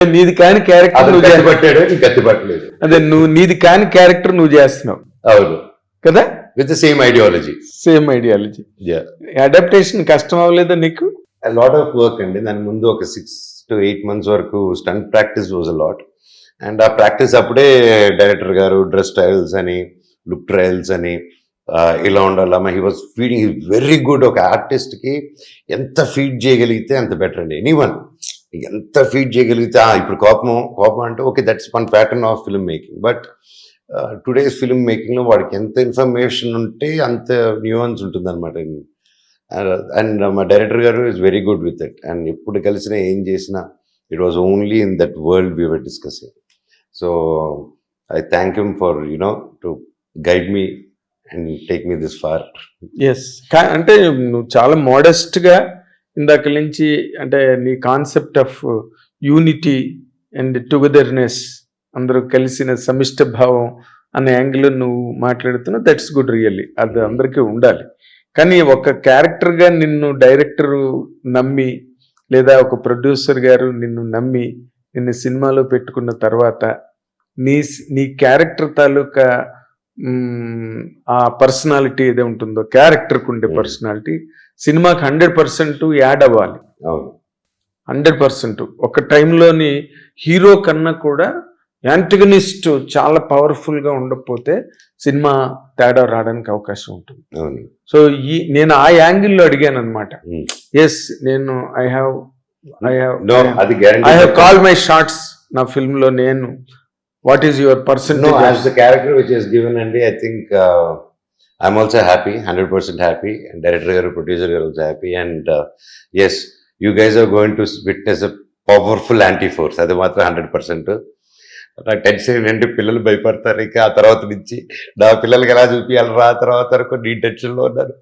నీది కాని క్యారెక్టర్ నువ్వు పట్టాడు కత్తి పట్టలేదు అదే నువ్వు నీది కాని క్యారెక్టర్ నువ్వు చేస్తున్నావు. అవును. కదా? With same ideology same ideology adaptation కష్టం అవ్వలేదా నీకు? లాట్ ఆఫ్ వర్క్ అండి. దాని ముందు ఒక సిక్స్ టు ఎయిట్ మంత్స్ వరకు stunt practice was a lot and ఆ ప్రాక్టీస్ అప్పుడే డైరెక్టర్ గారు డ్రెస్ ట్రయల్స్ అని లుక్ ట్రయల్స్ అని ఇలా ఉండాలమ్మా he was feeding very good ఒక artist కి ఎంత ఫీడ్ చేయగలిగితే అంత బెటర్ అండి. ఎనీ వన్ ఎంత ఫీడ్ చేయగలిగితే ఇప్పుడు కోపం కోపం అంటే okay that's one pattern of film making but today's film మేకింగ్లో వాడికి ఎంత ఇన్ఫర్మేషన్ ఉంటే అంత న్యూవన్స్ ఉంటుంది అనమాట అండ్ మా డైరెక్టర్ గారు is very good with it and ఎప్పుడు కలిసినా ఏం చేసినా it was only in that world we were discussing so I thank you for you know to guide me and take me this far yes అంటే నువ్వు చాలా మోడెస్ట్గా ఇందాక నుంచి అంటే నీ concept of unity and togetherness అందరూ కలిసిన సమిష్ట భావం అనే యాంగిల్ నువ్వు మాట్లాడుతున్నావు. దట్స్ గుడ్ రియల్లీ అది అందరికీ ఉండాలి. కానీ ఒక character గా నిన్ను డైరెక్టర్ నమ్మి లేదా ఒక ప్రొడ్యూసర్ గారు నిన్ను నమ్మి నిన్ను సినిమాలో పెట్టుకున్న తర్వాత నీ నీ క్యారెక్టర్ తాలూకా ఆ పర్సనాలిటీ ఏదో ఉంటుందో క్యారెక్టర్కి ఉండే Hmm. పర్సనాలిటీ సినిమాకి హండ్రెడ్ పర్సెంట్ యాడ్ అవ్వాలి. అవును. Hundred percent. ఒక టైంలోని హీరో కన్నా కూడా యాంటగనిస్ట్ చాలా పవర్ఫుల్గా ఉండకపోతే సినిమా తేడా రావడానికి అవకాశం ఉంటుంది. అవును. సో ఈ నేను ఆ యాంగిల్లో అడిగాను అనమాట. ఎస్ నేను ఐ హ్యావ్ ఐ హ్యావ్ అది I have call my shorts నా ఫిల్మ్లో నేను. What is your No, percentage as the character which is given, I'm also happy, hundred percent happy, and director garu, producer garu also happy, and uh, yes, you guys are going to witness a powerful anti-force. అది మాత్రం hundred percent నాకు tension ఏంటంటే పిల్లలు భయపడతారు ఇక ఆ తర్వాత నుంచి నా పిల్లలకి ఎలా చూపించాలి రా తర్వాత వరకు నీ టెన్షన్లో ఉన్నారు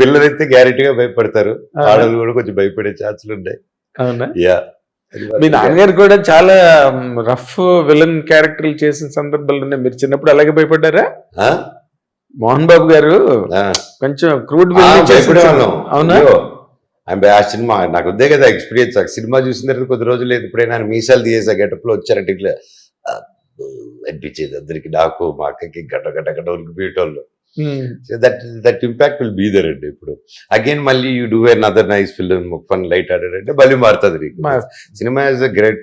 పిల్లలు అయితే గ్యారెంటీగా భయపడతారు ఆడలు కూడా కొంచెం భయపడే ఛాన్సులు ఉన్నాయి. యా మీ నాన్నగారు కూడా చాలా రఫ్ విలన్ క్యారెక్టర్లు చేసిన సందర్భాలు ఉన్నాయి మీరు చిన్నప్పుడు అలాగే భయపడ్డారా? మోహన్ బాబు గారు కొంచెం క్రూడ్ అవునా? ఆ సినిమా నాకు ఉందే కదా ఎక్స్పీరియన్స్ సినిమా చూసిన తర్వాత కొద్ది రోజులు లేదు. ఇప్పుడైనా మీసాలు తీసేసా గెటప్లో వచ్చారంటే ఇట్లా అనిపించేది అందరికి. నాకు మా అక్కకి గడ్డ గడ్డ గడ్డ ఉరికిపోయేటోళ్ళు. That that impact will be there అండి ఇప్పుడు. అగైన్ మళ్ళీ you do another nice film fun light ఆడాడంటే మళ్ళీ మారుతుంది సినిమా ఇస్ అ గ్రేట్